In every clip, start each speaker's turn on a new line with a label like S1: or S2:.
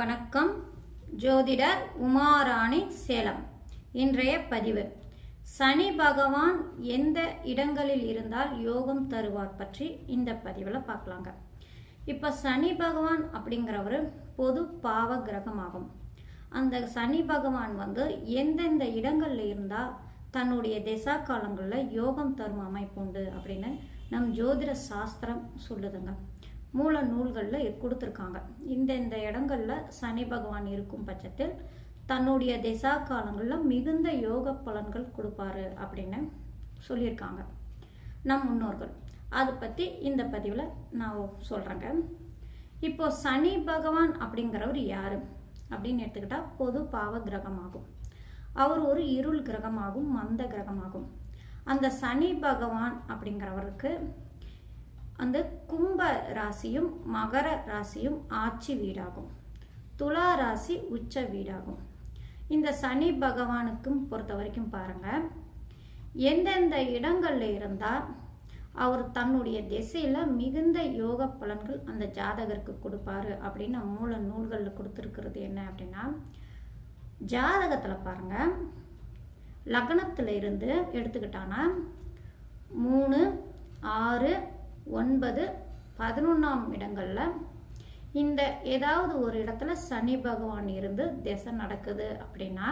S1: வணக்கம். ஜோதிடர் உமாராணி சேலம். இன்றைய பதிவு. சனி பகவான் எந்த இடங்களில் இருந்தால் யோகம் தருவார் பற்றி இந்த பதிவில் பார்க்கலாங்க. இப்போ சனி பகவான் அப்படிங்கிறவர் பொது பாவ கிரகமாகும். அந்த சனி பகவான் வந்து எந்தெந்த இடங்களில் இருந்தால் தன்னுடைய திசா காலங்களில் யோகம் தரும் அமைப்பு உண்டு அப்படின்னு நம் ஜோதிட சாஸ்திரம் சொல்லுதுங்க. மூல நூல்களில் கொடுத்துருக்காங்க. இந்த இந்த இடங்களில் சனி பகவான் இருக்கும் பட்சத்தில் தன்னுடைய திசா காலங்களில் மிகுந்த யோக பலன்கள் கொடுப்பாரு அப்படின்னு சொல்லியிருக்காங்க. நம் முன்னோர்கள். அதை பற்றி இந்த பதிவில் நான் சொல்கிறேங்க இப்போ சனி பகவான் அப்படிங்கிறவர் யார்? அப்படின்னு எடுத்துக்கிட்டால் பொது பாவ கிரகமாகும். அவர் ஒரு இருள் கிரகமாகும் மந்த கிரகமாகும். அந்த சனி பகவான் அப்படிங்கிறவருக்கு அந்த கும்ப ராசியும் மகர ராசியும் ஆட்சி வீடாகும். துலா ராசி உச்ச வீடாகும். இந்த சனி பகவானுக்கும் பொறுத்த வரைக்கும் பாருங்க. எந்தெந்த இடங்கள்ல இருந்தா அவர் தன்னுடைய திசையில மிகுந்த யோக பலன்கள் அந்த ஜாதகருக்கு கொடுப்பாரு அப்படின்னு மூல நூல்களில் கொடுத்துருக்கிறது என்ன அப்படின்னா ஜாதகத்துல பாருங்க. லக்னத்துல இருந்து எடுத்துக்கிட்டானா மூணு ஆறு ஒன்பது பதினொன்றாம் இடங்களில் இந்த ஏதாவது ஒரு இடத்துல சனி பகவான் இருந்து திசை நடக்குது அப்படின்னா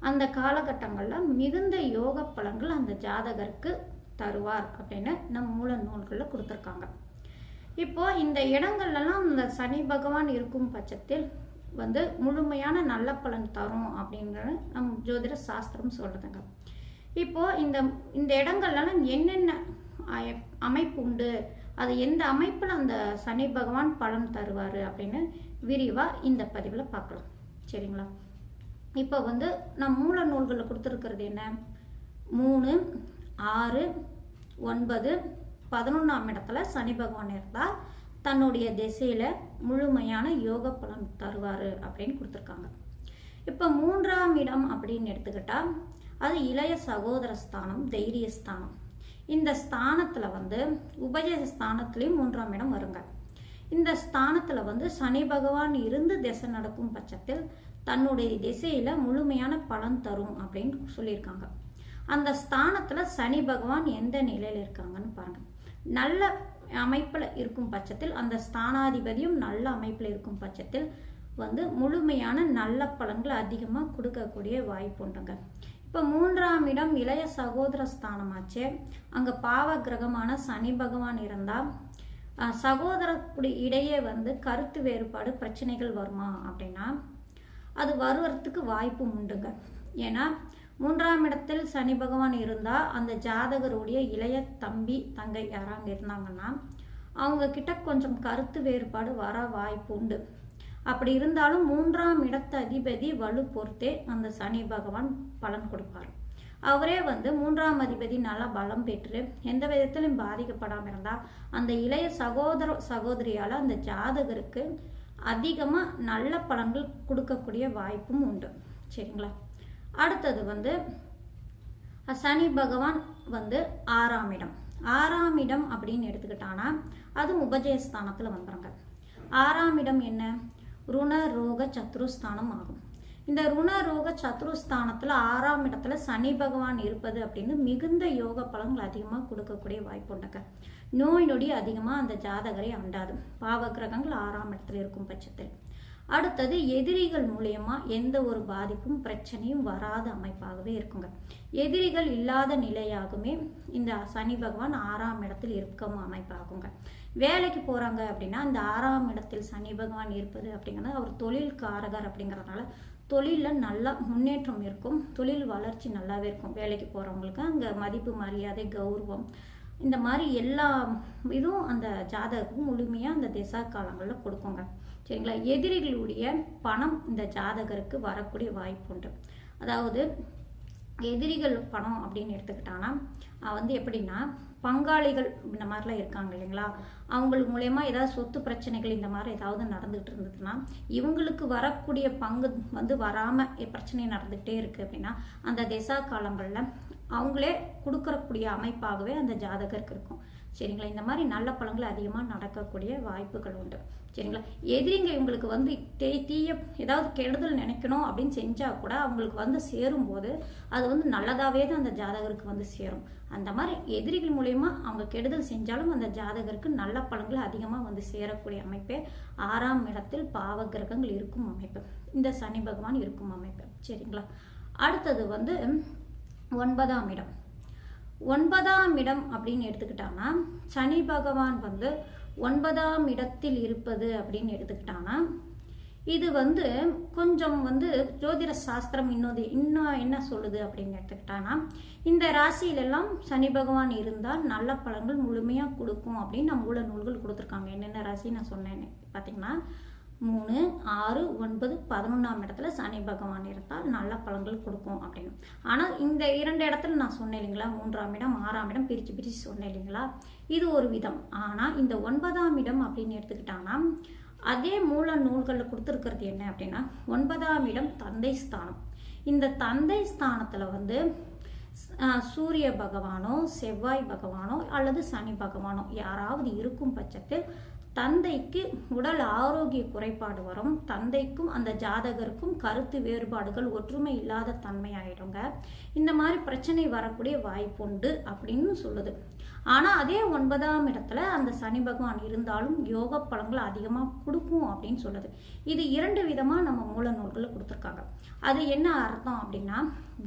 S1: அந்த காலகட்டங்களில் மிகுந்த யோக பலன்கள் அந்த ஜாதகருக்கு தருவார் அப்படின்னு நம் மூல நூல்களில் கொடுத்துருக்காங்க. இப்போ இந்த இடங்கள்லாம் இந்த சனி பகவான் இருக்கும் பட்சத்தில் வந்து முழுமையான நல்ல பலன் தரும் அப்படிங்கிறது நம் ஜோதிட சாஸ்திரம் சொல்கிறதுங்க இப்போ இந்த இந்த இடங்கள்லாம் என்னென்ன அமைப்பு உண்டு. அது எந்த அமைப்பில் அந்த சனி பகவான் பலன் தருவார் அப்படின்னு விரிவாக இந்த பதிவில் பார்க்கலாம். சரிங்களா? இப்போ வந்து நம் மூல நூல்களில் கொடுத்துருக்கிறது என்ன? மூணு ஆறு ஒன்பது பதினொன்றாம் இடத்துல சனி பகவான் இருந்தால் தன்னுடைய திசையில் முழுமையான யோக பலன் தருவார் அப்படின்னு கொடுத்துருக்காங்க. இப்போ மூன்றாம் இடம் அப்படின்னு எடுத்துக்கிட்டால் அது இளைய சகோதர ஸ்தானம் தைரிய ஸ்தானம் இந்த ஸ்தானத்தில் வந்து உபஜய ஸ்தானத்துலேயும் மூன்றாம் இடம் வருங்க. இந்த ஸ்தானத்தில் வந்து சனி பகவான் இருந்து திசை நடக்கும் பட்சத்தில் தன்னுடைய திசையில் முழுமையான பலன் தரும் அப்படின்னு சொல்லியிருக்காங்க. அந்த ஸ்தானத்தில் சனி பகவான் எந்த நிலையில் இருக்காங்கன்னு பாருங்க. நல்ல அமைப்பில் இருக்கும் பட்சத்தில் அந்த ஸ்தானாதிபதியும் நல்ல அமைப்பில் இருக்கும் பட்சத்தில் வந்து முழுமையான நல்ல பலன்களை அதிகமாக கொடுக்கக்கூடிய வாய்ப்பு உண்டுங்க. இப்போ மூன்றாம் இடம் இளைய சகோதர ஸ்தானமாச்சு அங்கே பாவ கிரகமான சனி பகவான் இருந்தால் சகோதரக்குடி இடையே வந்து கருத்து வேறுபாடு பிரச்சனைகள் வருமா அப்படின்னா அது வருவதற்கு வாய்ப்பு உண்டுங்க. ஏன்னா மூன்றாம் இடத்தில் சனி பகவான் இருந்தால் அந்த ஜாதகருடைய இளைய தம்பி தங்கை யாராங்க இருந்தாங்கன்னா அவங்க கிட்ட கொஞ்சம் கருத்து வேறுபாடு வர வாய்ப்பு உண்டு. அப்படி இருந்தாலும் மூன்றாம் இடத்த அதிபதி வலு பொறுத்தே அந்த சனி பகவான் பலன் கொடுப்பார். அவரே வந்து மூன்றாம் அதிபதி நல்லா பலம் பெற்று எந்த விதத்திலும் பாதிக்கப்படாமல் இருந்தால் அந்த இளைய சகோதர சகோதரியால் அந்த ஜாதகருக்கு அதிகமாக நல்ல பலன்கள் கொடுக்கக்கூடிய வாய்ப்பும் உண்டு. சரிங்களா? அடுத்தது வந்து சனி பகவான் வந்து ஆறாம் இடம். ஆறாம் இடம் அப்படின்னு எடுத்துக்கிட்டானா அது உபஜயஸ்தானத்தில் வந்துடுங்க ஆறாம் இடம் என்ன? ருண ரோக சத்ருஸ்தானம் ஆகும் இந்த ருண ரோக சத்ருஸ்தானத்தில் ஆறாம் இடத்துல சனி பகவான் இருப்பது அப்படின்னு மிகுந்த யோக பலன்கள் அதிகமாக கொடுக்கக்கூடிய வாய்ப்பு உண்டுங்க. நோய் நொடி அதிகமாக அந்த ஜாதகரை அண்டாது. பாவ கிரகங்கள் ஆறாம் இடத்துல இருக்கும் பட்சத்தில். அடுத்தது எதிரிகள் மூலியமா எந்த ஒரு பாதிப்பும் பிரச்சனையும் வராத அமைப்பாகவே இருக்குங்க. எதிரிகள் இல்லாத நிலையாகுமே இந்த சனி பகவான் ஆறாம் இடத்தில் இருக்கும் அமைப்பாகுங்க. வேலைக்கு போகிறாங்க அப்படின்னா அந்த ஆறாம் இடத்தில் சனி பகவான் இருப்பது அப்படிங்கிறது அவர் தொழில் காரகர் அப்படிங்கறதுனால தொழிலில் நல்லா முன்னேற்றம் இருக்கும். தொழில் வளர்ச்சி நல்லாவே இருக்கும். வேலைக்கு போகிறவங்களுக்கு அங்கே மதிப்பு மரியாதை கௌரவம் இந்த மாதிரி எல்லா இதுவும் அந்த ஜாதகத்துக்கு முழுமையாக அந்த திசா காலங்களில் கொடுக்குங்க. சரிங்களா? எதிரிகளுடைய பணம் இந்த ஜாதகருக்கு வரக்கூடிய வாய்ப்பு உண்டு. அதாவது எதிரிகள் பணம் அப்படின்னு எடுத்துக்கிட்டான்னா வந்து எப்படின்னா பங்காளிகள் இந்த மாதிரிலாம் இருக்காங்க இல்லைங்களா? அவங்களுக்கு மூலயமா ஏதாவது சொத்து பிரச்சனைகள் இந்த மாதிரி ஏதாவது நடந்துகிட்டு இருந்ததுன்னா இவங்களுக்கு வரக்கூடிய பங்கு வந்து வராமல் பிரச்சனை நடந்துகிட்டே இருக்குது அப்படின்னா அந்த திசா காலங்களில் அவங்களே கொடுக்கறக்கூடிய அமைப்பாகவே அந்த ஜாதகருக்கு இருக்கும். சரிங்களா? இந்த மாதிரி நல்ல பழங்கள் அதிகமாக நடக்கக்கூடிய வாய்ப்புகள் உண்டு. சரிங்களா? எதிரிங்க இவங்களுக்கு வந்து தீ தீய ஏதாவது கெடுதல் நினைக்கணும் அப்படின்னு செஞ்சால் கூட அவங்களுக்கு வந்து சேரும்போது அது வந்து நல்லதாகவே தான் அந்த ஜாதகருக்கு வந்து சேரும். அந்த மாதிரி எதிரிகள் மூலயமா அவங்க கெடுதல் செஞ்சாலும் அந்த ஜாதகருக்கு நல்ல பழங்கள் அதிகமாக வந்து சேரக்கூடிய அமைப்பே ஆறாம் இடத்தில் பாவ கிரகங்கள் இருக்கும் அமைப்பு. இந்த சனி பகவான் இருக்கும் அமைப்பு. சரிங்களா? அடுத்தது வந்து ஒன்பதாம் இடம். ஒன்பதாம் இடம் அப்படின்னு எடுத்துக்கிட்டாங்கன்னா சனி பகவான் வந்து ஒன்பதாம் இடத்தில் இருப்பது அப்படின்னு எடுத்துக்கிட்டாங்கன்னா இது வந்து கொஞ்சம் வந்து ஜோதிட சாஸ்திரம் இன்னொரு இன்னும் என்ன சொல்லுது அப்படின்னு எடுத்துக்கிட்டான்னா இந்த ராசியிலெல்லாம் சனி பகவான் இருந்தால் நல்ல பழங்கள் முழுமையாக கொடுக்கும் அப்படின்னு நம்ம மூல நூல்கள் கொடுத்துருக்காங்க. என்னென்ன ராசி நான் சொன்னேன் பார்த்தீங்கன்னா மூணு ஆறு ஒன்பது பதினொன்றாம் இடத்துல சனி பகவான் இருந்தால் நல்ல பலன்கள் கொடுக்கும் அப்படின்னு. ஆனால் இந்த இரண்டு இடத்துல நான் சொன்னேன் இல்லைங்களா? மூன்றாம் இடம் ஆறாம் இடம் பிரித்து பிரித்து சொன்னேன் இல்லைங்களா? இது ஒரு விதம். ஆனால் இந்த ஒன்பதாம் இடம் அப்படின்னு எடுத்துக்கிட்டாங்கன்னா அதே மூல நூல்களில் கொடுத்துருக்கிறது என்ன அப்படின்னா ஒன்பதாம் இடம் தந்தை ஸ்தானம். இந்த தந்தை ஸ்தானத்தில் வந்து சூரிய பகவானோ செவ்வாய் பகவானோ அல்லது சனி பகவானோ யாராவது இருக்கும் பட்சத்தில் தந்தைக்கு உடல் ஆரோக்கிய குறைபாடு வரும். தந்தைக்கும் அந்த ஜாதகருக்கும் கருத்து வேறுபாடுகள் ஒற்றுமை இல்லாத தன்மை ஆயிடுங்க. இந்த மாதிரி பிரச்சனை வரக்கூடிய வாய்ப்புண்டு அப்படின்னு சொல்லுது. ஆனால் அதே ஒன்பதாம் இடத்துல அந்த சனி பகவான் இருந்தாலும் யோக பலன்கள் அதிகமாக கொடுக்கும் அப்படின்னு சொல்லுது. இது இரண்டு விதமாக நம்ம மூல நூல்களில் கொடுத்துருக்காங்க. அது என்ன அர்த்தம் அப்படின்னா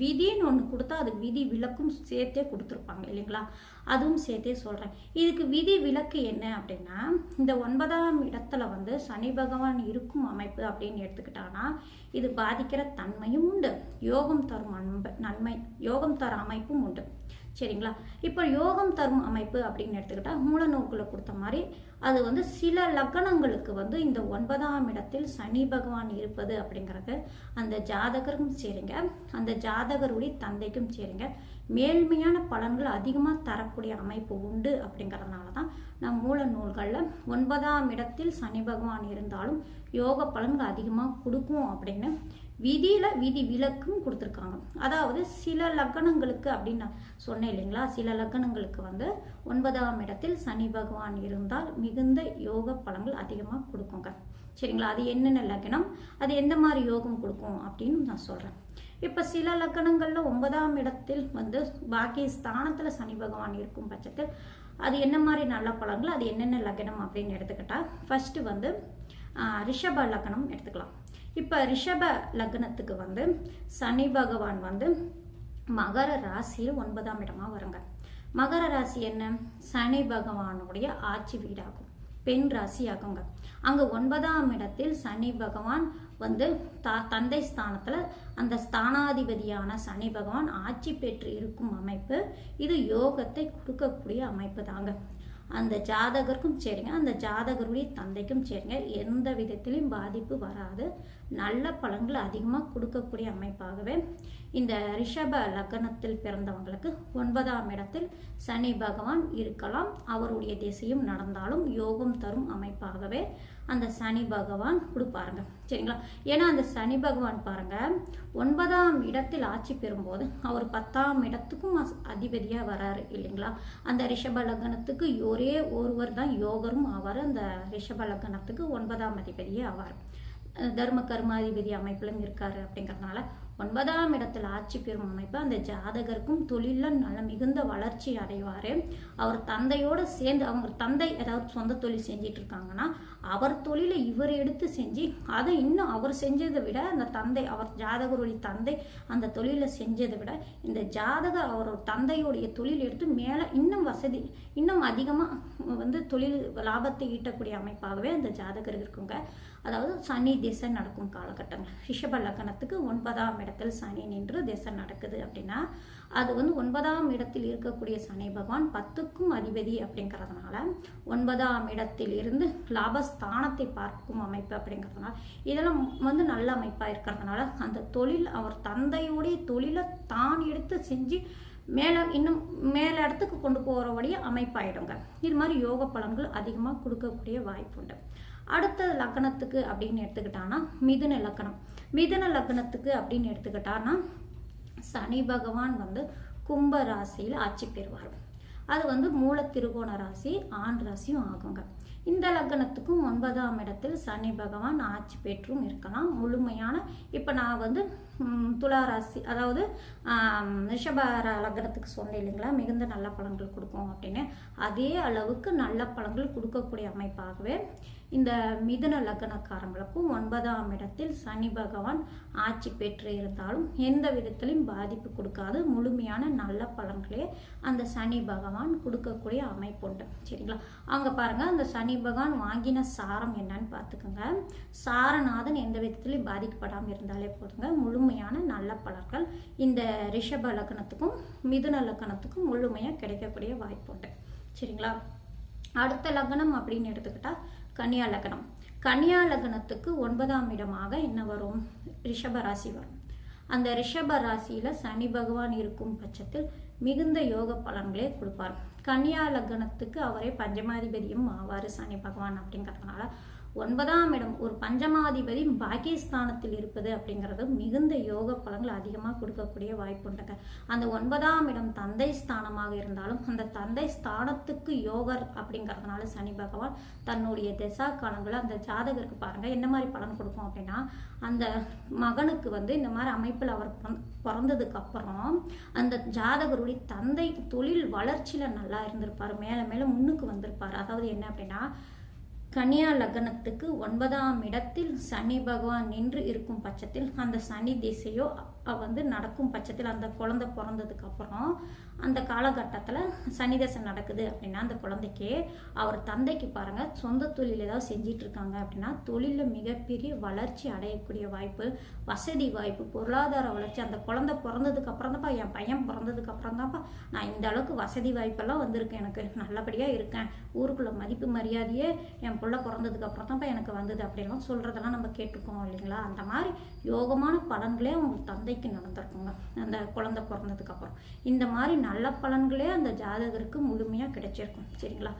S1: விதின்னு ஒன்று கொடுத்தா அது விதி விளக்கும் சேர்த்தே கொடுத்துருப்பாங்க இல்லைங்களா? அதுவும் சேர்த்தே சொல்கிறேன் இதுக்கு விதி விளக்கு என்ன அப்படின்னா இந்த ஒன்பதாம் இடத்துல வந்து சனி பகவான் இருக்கும் அமைப்பு அப்படின்னு எடுத்துக்கிட்டான்னா இது பாதிக்கிற தன்மையும் உண்டு. யோகம் தரும் அன்ப நன்மை யோகம் தர அமைப்பும் உண்டு. சரிங்களா? இப்போ யோகம் தரும் அமைப்பு அப்படின்னு எடுத்துக்கிட்டா மூல கொடுத்த மாதிரி அது வந்து சில லக்கணங்களுக்கு வந்து இந்த ஒன்பதாம் இடத்தில் சனி பகவான் இருப்பது அப்படிங்கிறது அந்த ஜாதகருக்கும் சரிங்க. அந்த ஜாதகருடைய தந்தைக்கும் சரிங்க. மேல்மையான பலன்கள் அதிகமாக தரக்கூடிய அமைப்பு உண்டு அப்படிங்கிறதுனால தான் நம் மூல நூல்களில் ஒன்பதாம் இடத்தில் சனி பகவான் இருந்தாலும் யோக பலன்கள் அதிகமாக கொடுக்கும் அப்படின்னு விதியில் விதி விலக்கும் கொடுத்துருக்காங்க. அதாவது சில லக்கணங்களுக்கு அப்படின்னு நான் சொன்னேன் இல்லைங்களா? சில லக்கணங்களுக்கு வந்து ஒன்பதாம் இடத்தில் சனி பகவான் இருந்தால் மிகுந்த யோக பலங்கள் அதிகமாக கொடுக்குங்க. சரிங்களா? அது என்னென்ன லக்கணம்? அது எந்த மாதிரி யோகம் கொடுக்கும் அப்படின்னு நான் சொல்கிறேன் இப்போ சில லக்கணங்களில் ஒன்பதாம் இடத்தில் வந்து பாக்கி ஸ்தானத்தில் சனி பகவான் இருக்கும் பட்சத்தில் அது என்ன மாதிரி நல்ல பலன்கள்? அது என்னென்ன லக்கணம் அப்படின்னு எடுத்துக்கிட்டால் ஃபஸ்ட்டு வந்து ரிஷப லக்கணம் எடுத்துக்கலாம். இப்போ ரிஷப லக்னத்துக்கு வந்து சனி பகவான் வந்து மகர ராசியில் ஒன்பதாம் இடமா வருங்க. மகர ராசி என்ன? சனி பகவானுடைய ஆட்சி வீடாகும். பெண் ராசி ஆகுங்க அங்க ஒன்பதாம் இடத்தில் சனி பகவான் வந்து த தந்தை ஸ்தானத்தில் அந்த ஸ்தானாதிபதியான சனி பகவான் ஆட்சி பெற்று இருக்கும் அமைப்பு. இது யோகத்தை கொடுக்கக்கூடிய அமைப்பு தாங்க. அந்த ஜாதகருக்கும் சரிங்க. அந்த ஜாதகருடைய தந்தைக்கும் சரிங்க. எந்த விதத்திலையும் பாதிப்பு வராது. நல்ல பலன்களை அதிகமாக கொடுக்கக்கூடிய அமைப்பாகவே இந்த ரிஷப லக்னத்தில் பிறந்தவங்களுக்கு ஒன்பதாம் இடத்தில் சனி பகவான் இருக்கலாம். அவருடைய திசையும் நடந்தாலும் யோகம் தரும் அமைப்பாகவே அந்த சனி பகவான் கொடுப்பாருங்க. சரிங்களா? ஏன்னா அந்த சனி பகவான் பாருங்க ஒன்பதாம் இடத்தில் ஆட்சி பெறும்போது அவர் பத்தாம் இடத்துக்கும் அஸ்- வராரு இல்லைங்களா? அந்த ரிஷப லக்னத்துக்கு ஒரே ஒருவர் தான் யோகரும் ஆவார். அந்த ரிஷப லக்னத்துக்கு ஒன்பதாம் அதிபதியே ஆவார். தர்ம கர்மாதிபதி அமைப்பிலும் இருக்காரு அப்படிங்கறதுனால ஒன்பதாம் இடத்துல ஆட்சி பெறும் அமைப்பு அந்த ஜாதகருக்கும் தொழிலில் நல்ல மிகுந்த வளர்ச்சி அடைவார். அவர் தந்தையோட சேர்ந்து அவங்க தந்தை ஏதாவது சொந்த தொழில் செஞ்சிட்டு இருக்காங்கன்னா அவர் தொழிலை இவர் எடுத்து செஞ்சு அதை இன்னும் அவர் செஞ்சதை விட அந்த தந்தை அவர் ஜாதகருடைய தந்தை அந்த தொழிலை செஞ்சதை விட இந்த ஜாதகர் அவரோட தந்தையுடைய தொழில் எடுத்து மேலே இன்னும் வசதி இன்னும் அதிகமாக வந்து தொழில் லாபத்தை ஈட்டக்கூடிய அமைப்பாகவே அந்த ஜாதகர் இருக்குங்க. அதாவது சனி திசை நடக்கும் காலகட்டங்கள் ரிஷப லக்கணத்துக்கு ஒன்பதாம் இடத்தில் சனி நின்று திசை நடக்குது அப்படின்னா அது வந்து ஒன்பதாம் இடத்தில் இருக்கக்கூடிய சனி பகவான் பத்துக்கும் அதிபதி அப்படிங்கிறதுனால ஒன்பதாம் இடத்தில் இருந்து லாபஸ்தானத்தை பார்க்கும் அமைப்பு அப்படிங்கிறதுனால இதெல்லாம் வந்து நல்ல அமைப்பாக இருக்கிறதுனால அந்த தொழில் அவர் தந்தையுடைய தொழிலை தான் எடுத்து செஞ்சு மேலே இன்னும் மேல இடத்துக்கு கொண்டு போகிறபடியே அமைப்பாயிடுங்க. இது மாதிரி யோக பலன்கள் அதிகமாக கொடுக்கக்கூடிய வாய்ப்புண்டு. அடுத்த லக்கணத்துக்கு அப்படின்னு எடுத்துக்கிட்டான்னா மிதுன லக்கணம். மிதுன லக்கணத்துக்கு அப்படின்னு எடுத்துக்கிட்டான்னா சனி பகவான் வந்து கும்ப ராசியில் ஆட்சி பெறுவார். அது வந்து மூல திருகோண ராசி ஆண் ராசியும் ஆகுங்க. இந்த லக்னத்துக்கும் ஒன்பதாம் இடத்தில் சனி பகவான் ஆட்சி பெற்றும் இருக்கலாம். முழுமையான இப்போ நான் வந்து துலா ராசி அதாவது ரிஷப லக்னத்துக்கு சொன்னேன் இல்லைங்களா? மிகுந்த நல்ல பழங்கள் கொடுக்கும் அப்படின்னு. அதே அளவுக்கு நல்ல பழங்கள் கொடுக்கக்கூடிய அமைப்பாகவே இந்த மிதுன லக்னக்காரங்களுக்கும் ஒன்பதாம் இடத்தில் சனி பகவான் ஆட்சி பெற்று இருந்தாலும் எந்த விதத்திலையும் பாதிப்பு கொடுக்காது. முழுமையான நல்ல பலன்களே அந்த சனி பகவான் கொடுக்கக்கூடிய அமைப்பு உண்டு. சரிங்களா? அவங்க பாருங்க அந்த சனி பகவான் வாங்கின சாரம் என்னன்னு பார்த்துக்கோங்க. சாரநாதன் எந்த விதத்திலையும் பாதிக்கப்படாமல் இருந்தாலே போதுங்க. முழுமையான நல்ல பலன்கள் இந்த ரிஷப லக்னத்துக்கும் மிதுன லக்னத்துக்கும் முழுமையாக கிடைக்கக்கூடிய வாய்ப்பு உண்டு. சரிங்களா? அடுத்த லக்னம் அப்படின்னு எடுத்துக்கிட்டா கன்னியா லக்னம் கன்னியா லக்னத்துக்கு ஒன்பதாம் இடமாக என்ன வரும்? ரிஷப ராசி வரும். அந்த ரிஷப ராசியில சனி பகவான் இருக்கும் பட்சத்தில் மிகுந்த யோக பலன்களே கொடுப்பார். கன்னியா லக்னத்துக்கு அவரே பஞ்சமாதிபதியும் ஆவார் சனி பகவான் அப்படிங்கிறதுனால. ஒன்பதாம் இடம் ஒரு பஞ்சமாதிபதி பாகிஸ்தானத்தில் இருப்பது அப்படிங்கிறது மிகுந்த யோக பலங்கள் அதிகமாக கொடுக்கக்கூடிய வாய்ப்புண்டுங்க அந்த ஒன்பதாம் இடம் தந்தை ஸ்தானமாக இருந்தாலும் அந்த தந்தை ஸ்தானத்துக்கு யோகர் அப்படிங்கிறதுனால சனி பகவான் தன்னுடைய திசா காலங்களை அந்த ஜாதகருக்கு பாருங்க என்ன மாதிரி பலன் கொடுக்கும் அப்படின்னா அந்த மகனுக்கு வந்து இந்த மாதிரி அமைப்பில் அவர் பிறந்ததுக்கு அப்புறம் அந்த ஜாதகருடைய தந்தை தொழில் வளர்ச்சியில் நல்லா இருந்திருப்பார். மேலே மேலே முன்னுக்கு வந்திருப்பார். அதாவது என்ன அப்படின்னா கன்னியா லக்னத்துக்கு ஒன்பதாம் இடத்தில் சனி பகவான் நின்று இருக்கும் பட்சத்தில் அந்த சனி திசையோ வந்து நடக்கும் பட்சத்தில் அந்த குழந்தை பிறந்ததுக்கு அப்புறம் அந்த காலகட்டத்தில் சனிதசை நடக்குது அப்படின்னா அந்த குழந்தைக்கு அவர் தந்தைக்கு பாருங்கள் சொந்த தொழில் ஏதாவது செஞ்சிட்டு இருக்காங்க அப்படின்னா தொழிலில் மிகப்பெரிய வளர்ச்சி அடையக்கூடிய வாய்ப்பு வசதி வாய்ப்பு பொருளாதார வளர்ச்சி. அந்த குழந்தை பிறந்ததுக்கு அப்புறம் தான்ப்பா என் பையன் பிறந்ததுக்கு அப்புறம் தான்ப்பா நான் இந்த அளவுக்கு வசதி வாய்ப்பெல்லாம் வந்திருக்கேன் எனக்கு நல்லபடியாக இருக்கேன். ஊருக்குள்ள மதிப்பு மரியாதையே என் பிள்ளை பிறந்ததுக்கு அப்புறம் தான்ப்பா எனக்கு வந்தது அப்படின்லாம் சொல்கிறதெல்லாம் நம்ம கேட்டுக்கோம் இல்லைங்களா? அந்த மாதிரி யோகமான பலன்களே உங்க தந்தைக்கு நடந்திருக்குங்க. அந்த குழந்தை பிறந்ததுக்கு அப்புறம். இந்த மாதிரி நல்ல பலன்களே அந்த ஜாதகருக்கு முழுமையாக கிடைச்சிருக்கும். சரிங்களா?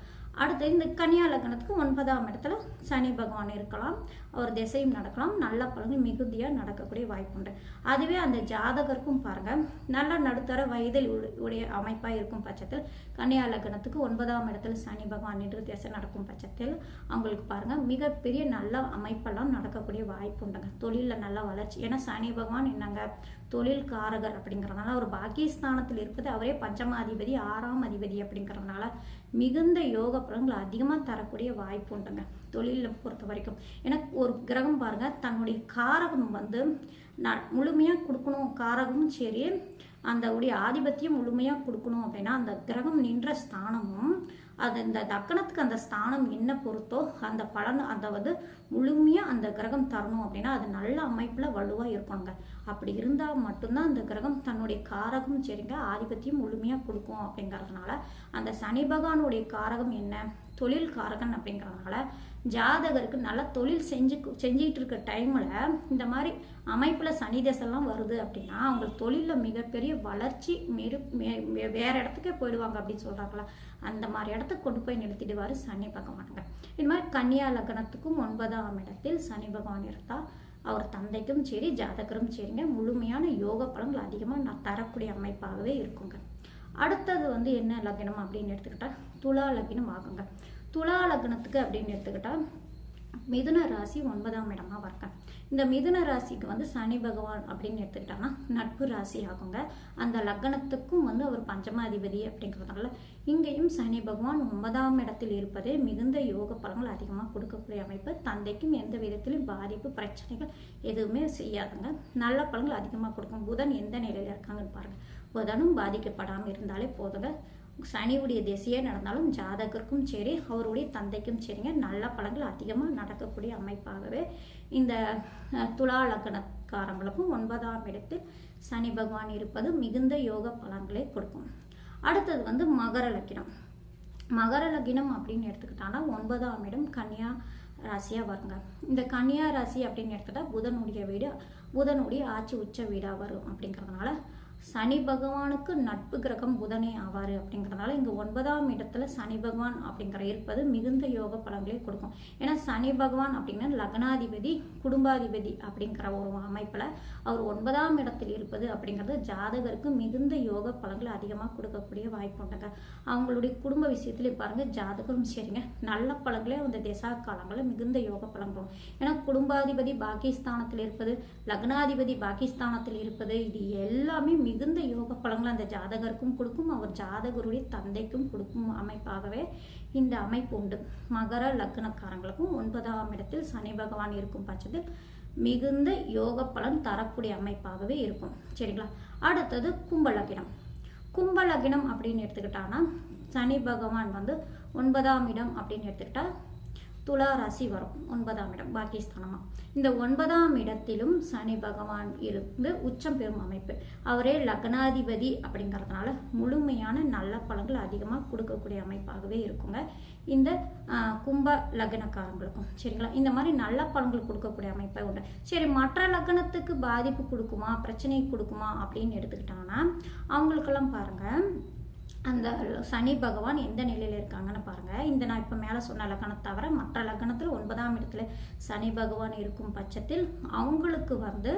S1: அடுத்து இந்த கன்னியா லக்னத்துக்கு ஒன்பதாம் இடத்துல சனி பகவான் இருக்கலாம். அவர் திசையும் நடக்கலாம். நல்ல பலன்கள் மிகுதியாக நடக்கக்கூடிய வாய்ப்புண்டு அதுவே அந்த ஜாதகருக்கும் பாருங்க. நல்ல நடுத்தர வயதில் உடைய அமைப்பாக இருக்கும் பட்சத்தில் கன்னியா லக்னத்துக்கு ஒன்பதாம் இடத்துல சனி பகவான் என்று திசை நடக்கும் பட்சத்தில் அவங்களுக்கு பாருங்க. மிகப்பெரிய நல்ல அமைப்பெல்லாம் நடக்கக்கூடிய வாய்ப்பு உண்டுங்க. தொழிலில் நல்ல வளர்ச்சி. ஏன்னா சனி பகவான் என்னங்க? தொழில் காரகர் அப்படிங்கிறதுனால அவர் பாகிஸ்தானத்தில் இருப்பது அவரே பஞ்சமாதிபதி ஆறாம் அதிபதி அப்படிங்கிறதுனால மிகுந்த யோக பலன்கள் அதிகமாக தரக்கூடிய வாய்ப்பு உண்டுங்க தொழிலில் பொறுத்த வரைக்கும். ஏன்னா ஒரு கிரகம் பாருங்கள் தன்னுடைய காரகம் வந்து நான் முழுமையாக கொடுக்கணும் காரகமும் சரி அந்த உடைய ஆதிபத்தியம் முழுமையாக கொடுக்கணும் அப்படின்னா அந்த கிரகம் நின்ற ஸ்தானமும் அது இந்த தக்கணத்துக்கு அந்த ஸ்தானம் என்ன பொறுத்தோ அந்த பலன் அந்த வந்து முழுமையாக அந்த கிரகம் தரணும் அப்படின்னா அது நல்ல அமைப்பில் வலுவாக இருக்கணுங்க. அப்படி இருந்தால் மட்டும்தான் அந்த கிரகம் தன்னுடைய காரகம் சரிங்க ஆதிபத்தியம் முழுமையாக கொடுக்கும் அப்படிங்கிறதுனால அந்த சனி பகவானுடைய காரகம் என்ன? தொழில் காரகன் அப்படிங்கிறதுனால ஜாதகருக்கு நல்ல தொழில் செஞ்சு செஞ்சிட்டு இருக்க டைமில் இந்த மாதிரி அமைப்பில் சனி தசைலாம் வருது அப்படின்னா அவங்க தொழிலில் மிகப்பெரிய வளர்ச்சி மெரு மே- வேற இடத்துக்கே போயிடுவாங்க அப்படின்னு சொல்கிறாங்களா அந்த மாதிரி இடத்துக்கு கொண்டு போய் நிறுத்திடுவார் சனி பகவானுங்க. இது மாதிரி கன்னியா லக்னத்துக்கும் ஒன்பதாம் இடத்தில் சனி பகவான் இருந்தால் அவர் தந்தைக்கும் சரி ஜாதகரும் சரிங்க. முழுமையான யோக பலன்கள் அதிகமாக நான் தரக்கூடிய அமைப்பாகவே இருக்குங்க. அடுத்தது வந்து என்ன லக்னம் அப்படின்னு எடுத்துக்கிட்டா துலா லக்னம் ஆகுங்க. துலா லக்னத்துக்கு அப்படின்னு எடுத்துக்கிட்டா மிதுன ராசி ஒன்பதாம் இடமா வருங்க. இந்த மிதுன ராசிக்கு வந்து சனி பகவான் அப்படின்னு எடுத்துக்கிட்டோம்னா நட்பு ராசி ஆகுங்க. அந்த லக்னத்துக்கும் வந்து அவர் பஞ்சமாதிபதி அப்படிங்கிறதுனால இங்கேயும் சனி பகவான் ஒன்பதாம் இடத்தில் இருப்பதே மிகுந்த யோக பலங்கள் அதிகமாக கொடுக்கக்கூடிய அமைப்பு. தந்தைக்கும் எந்த விதத்திலும் பாதிப்பு பிரச்சனைகள் எதுவுமே செய்யாதுங்க. நல்ல பலங்கள் அதிகமாக கொடுக்கும். புதன் எந்த நிலையில இருக்காங்கன்னு பாருங்க. புதனும் பாதிக்கப்படாமல் இருந்தாலே போதுங்க. சனியுடைய திசையே நடந்தாலும் ஜாதகருக்கும் சரி அவருடைய தந்தைக்கும் சரிங்க. நல்ல பலன்கள் அதிகமாக நடக்கக்கூடிய அமைப்பாகவே இந்த துலா லக்னக்காரங்களுக்கும் ஒன்பதாம் இடத்தில் சனி பகவான் இருப்பது மிகுந்த யோக பலன்களை கொடுக்கும். அடுத்தது வந்து மகர லக்கினம் மகர லக்கினம் அப்படின்னு எடுத்துக்கிட்டாங்கன்னா ஒன்பதாம் இடம் கன்னியா ராசியாக வருங்க. இந்த கன்னியா ராசி அப்படின்னு எடுத்துக்கிட்டால் புதனுடைய வீடு புதனுடைய ஆட்சி உச்ச வீடாக வரும் அப்படிங்கிறதுனால சனி பகவானுக்கு நட்பு கிரகம் புதனே ஆவார் அப்படிங்கிறதுனால இங்கே ஒன்பதாம் இடத்துல சனி பகவான் அப்படிங்கிற இருப்பது மிகுந்த யோக பலன்களை கொடுக்கும். ஏன்னா சனி பகவான் அப்படின்னா லக்னாதிபதி குடும்பாதிபதி அப்படிங்கிற ஒரு அமைப்பில் அவர் ஒன்பதாம் இடத்தில் இருப்பது அப்படிங்கிறது ஜாதகருக்கு மிகுந்த யோக பலன்களை அதிகமாக கொடுக்கக்கூடிய வாய்ப்பு உண்டுங்க. அவங்களுடைய குடும்ப விஷயத்துல பாருங்க ஜாதகரும் சரிங்க. நல்ல பலன்களே அந்த திசா காலங்களில் மிகுந்த யோக பலன்களும் ஏன்னா குடும்பாதிபதி பாகிஸ்தானத்தில் இருப்பது லக்னாதிபதி பாகிஸ்தானத்தில் இருப்பது இது எல்லாமே மிகுந்த யோக பலங்கள் அந்த ஜாதகருக்கும் கொடுக்கும் அவர் ஜாதகருடைய தந்தைக்கும் கொடுக்கும் அமைப்பாகவே இந்த அமைப்பு உண்டு. மகர லக்னக்காரங்களுக்கும் ஒன்பதாம் இடத்தில் சனி பகவான் இருக்கும் பட்சத்தில் மிகுந்த யோக பலன் தரக்கூடிய அமைப்பாகவே இருக்கும். சரிங்களா? அடுத்தது கும்பலகினம் லக்னம் அப்படின்னு எடுத்துக்கிட்டான்னா சனி பகவான் வந்து ஒன்பதாம் இடம் அப்படின்னு எடுத்துக்கிட்டா துலா ராசி வரும். ஒன்பதாம் இடம் பாக்கியஸ்தானமாக இந்த ஒன்பதாம் இடத்திலும் சனி பகவான் இருந்து உச்சம் பெறும் அமைப்பு. அவரே லக்னாதிபதி அப்படிங்கிறதுனால முழுமையான நல்ல பலன்கள் அதிகமாக கொடுக்கக்கூடிய அமைப்பாகவே இருக்குங்க. இந்த கும்ப லக்னக்காரங்களுக்கும் சரிங்களா? இந்த மாதிரி நல்ல பலன்கள் கொடுக்கக்கூடிய அமைப்பை உண்டு. சரி மற்ற லக்னத்துக்கு பாதிப்பு கொடுக்குமா பிரச்சனை கொடுக்குமா அப்படின்னு எடுத்துக்கிட்டாங்கன்னா அவங்களுக்கெல்லாம் பாருங்கள் அந்த சனி பகவான் எந்த நிலையில் இருக்காங்கன்னு பாருங்கள் இந்த நான் இப்போ மேலே சொன்ன லக்கணத்தை தவிர மற்ற லக்னத்தில் ஒன்பதாம் இடத்துல சனி பகவான் இருக்கும் பட்சத்தில் அவங்களுக்கு வந்து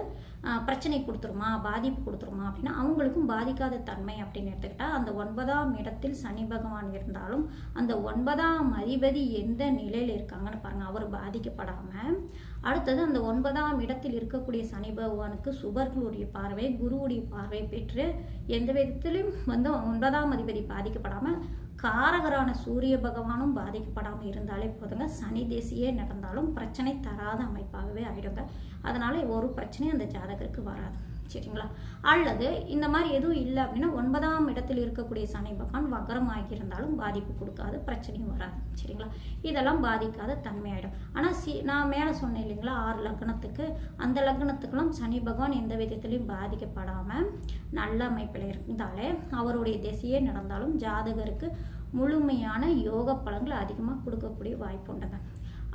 S1: பிரச்சனை கொடுத்துருமா பாதிப்பு கொடுத்துருமா அப்படின்னா அவங்களுக்கும் பாதிக்காத தன்மை அப்படின்னு எடுத்துக்கிட்டால் அந்த ஒன்பதாம் இடத்தில் சனி பகவான் இருந்தாலும் அந்த ஒன்பதாம் அதிபதி எந்த நிலையில் இருக்காங்கன்னு பாருங்க அவர் பாதிக்கப்படாமல் அடுத்தது அந்த ஒன்பதாம் இடத்தில் இருக்கக்கூடிய சனி பகவானுக்கு சுபர்களுடைய பார்வை குருவுடைய பார்வை பெற்று எந்த விதத்திலும் வந்து ஒன்பதாம் அதிபதி பாதிக்கப்படாமல் காரகரான சூரிய பகவானும் பாதிக்கப்படாமல் இருந்தாலே போதுங்க. சனி தேசியே நடந்தாலும் பிரச்சனை தராத அமைப்பாகவே ஆயிடுங்க. அதனால ஒரு பிரச்சனையும் அந்த ஜாதகருக்கு வராது. சரிங்களா? அல்லது இந்த மாதிரி எதுவும் இல்லை அப்படின்னா ஒன்பதாம் இடத்தில் இருக்கக்கூடிய சனி பகவான் வக்கரமாகி இருந்தாலும் பாதிப்பு கொடுக்காது பிரச்சனையும் வராது. சரிங்களா? இதெல்லாம் பாதிக்காத தன்மையாயிடும். ஆனால் சி நான் மேலே சொன்னேன் இல்லைங்களா ஆறு லக்னத்துக்கு. அந்த லக்னத்துக்கெல்லாம் சனி பகவான் எந்த விதத்திலையும் பாதிக்கப்படாமல் நல்ல அமைப்பில் இருந்தாலே அவருடைய திசையே நடந்தாலும் ஜாதகருக்கு முழுமையான யோக பலன்களை அதிகமாக கொடுக்கக்கூடிய வாய்ப்பு உண்டுங்க.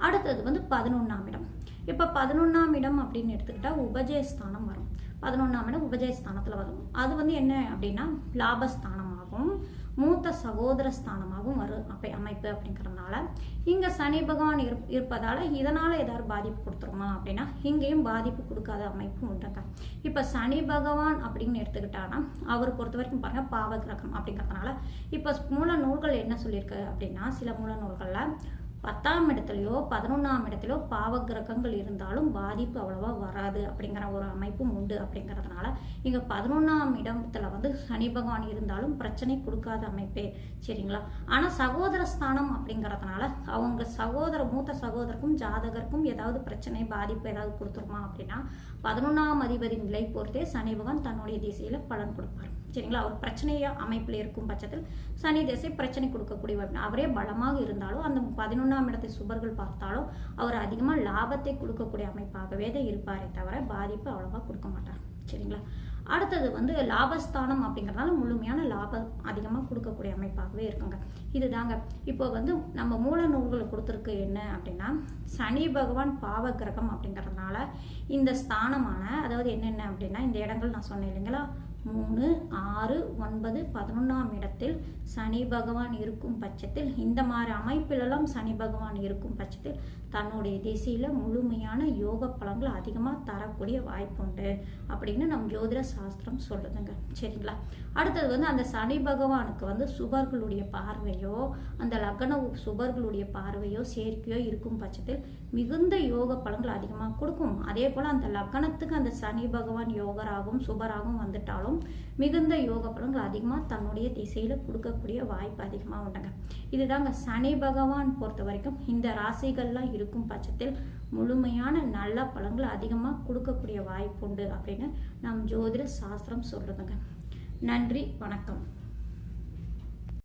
S1: அடுத்தது வந்து பதினொன்றாம் இடம். இப்போ பதினொன்றாம் இடம் அப்படின்னு எடுத்துக்கிட்டால் உபஜயஸ்தானம் வரும். பதினொன்றாம் இடம் உபஜயஸ்தானத்தில் வரும். அது வந்து என்ன அப்படின்னா லாபஸ்தானமாகும். மூத்த சகோதர ஸ்தானமாகவும் வரும் அப்ப அமைப்பு அப்படிங்கிறதுனால. இங்கே சனி பகவான் இரு இருப்பதால் இதனால் ஏதாவது பாதிப்பு கொடுத்துருமா அப்படின்னா இங்கேயும் பாதிப்பு கொடுக்காத அமைப்பு உண்டுங்க. இப்போ சனி பகவான் அப்படின்னு எடுத்துக்கிட்டான்னா அவர் பொறுத்த வரைக்கும் பாருங்க பாவ கிரகம் அப்படிங்கிறதுனால. இப்போ மூல நூல்கள் என்ன சொல்லியிருக்கு அப்படின்னா சில மூல நூல்களில் பத்தாம் இடத்துலையோ பதினொன்றாம் இடத்துலையோ பாவ கிரகங்கள் இருந்தாலும் பாதிப்பு அவ்வளவா வராது அப்படிங்கிற ஒரு அமைப்பும் உண்டு அப்படிங்கிறதுனால இங்கே பதினொன்றாம் இடத்துல வந்து சனி பகவான் இருந்தாலும் பிரச்சனை கொடுக்காத அமைப்பே சரிங்களா? ஆனால் சகோதர ஸ்தானம் அப்படிங்கிறதுனால அவங்க சகோதர மூத்த சகோதரருக்கும் ஜாதகருக்கும் ஏதாவது பிரச்சனை பாதிப்பு ஏதாவது கொடுத்துருமா அப்படின்னா பதினொன்றாம் அதிபதி நிலை பொறுத்தே சனி பகவான் தன்னுடைய திசையில் பலன் கொடுப்பார் சரிங்களா? அவர் பிரச்சனைய அமைப்பில் இருக்கும் பட்சத்தில் சனி திசை பிரச்சனை கொடுக்கக்கூடிய அவரே பலமாக இருந்தாலும் அந்த பதினொன்றாம் இடத்தை சுபர்கள் பார்த்தாலும் அவர் அதிகமாக லாபத்தை கொடுக்கக்கூடிய அமைப்பாகவே தான் இருப்பாரே தவிர பாதிப்பு அவ்வளோவா கொடுக்க மாட்டார். சரிங்களா? அடுத்தது வந்து லாபஸ்தானம் அப்படிங்கிறதுனால முழுமையான லாபம் அதிகமாக கொடுக்கக்கூடிய அமைப்பாகவே இருக்குங்க. இதுதாங்க. இப்போ வந்து நம்ம மூல நூல்கள் கொடுத்துருக்கு என்ன அப்படின்னா சனி பகவான் பாவ கிரகம் அப்படிங்கிறதுனால இந்த ஸ்தானமான அதாவது என்னென்ன அப்படின்னா இந்த இடங்கள் நான் சொன்னேன் இல்லைங்களா? மூணு ஆறு ஒன்பது பதினொன்றாம் இடத்தில் சனி பகவான் இருக்கும் பட்சத்தில் இந்த மாதிரி அமைப்பிலெல்லாம் சனி பகவான் இருக்கும் பட்சத்தில் தன்னுடைய திசையில் முழுமையான யோக பலன்கள் அதிகமாக தரக்கூடிய வாய்ப்புண்டு அப்படின்னு நம் ஜோதிட சாஸ்திரம் சொல்லுதுங்க. சரிங்களா? அடுத்தது வந்து அந்த சனி பகவானுக்கு வந்து சுபர்களுடைய பார்வையோ அந்த லக்ன சுபர்களுடைய பார்வையோ சேர்க்கையோ இருக்கும் பட்சத்தில் மிகுந்த யோக பலன்கள் அதிகமாக கொடுக்கும். அதே போல் அந்த லக்னத்துக்கு அந்த சனி பகவான் யோகராகவும் சுபராகவும் வந்துட்டாலும் மிகுந்த யோக பலன்கள் அதிகமாக தன்னுடைய திசையில் கொடுக்கக்கூடிய வாய்ப்பு அதிகமாக உண்டுங்க. இதுதாங்க சனி பகவான் பொறுத்த வரைக்கும் இந்த ராசிகள்லாம் இருக்கும் பட்சத்தில் முழுமையான நல்ல பலன்கள் அதிகமாக கொடுக்கக்கூடிய வாய்ப்பு உண்டு அப்படின்னு நம் ஜோதிட சாஸ்திரம் சொல்லுதுங்க. நன்றி வணக்கம்.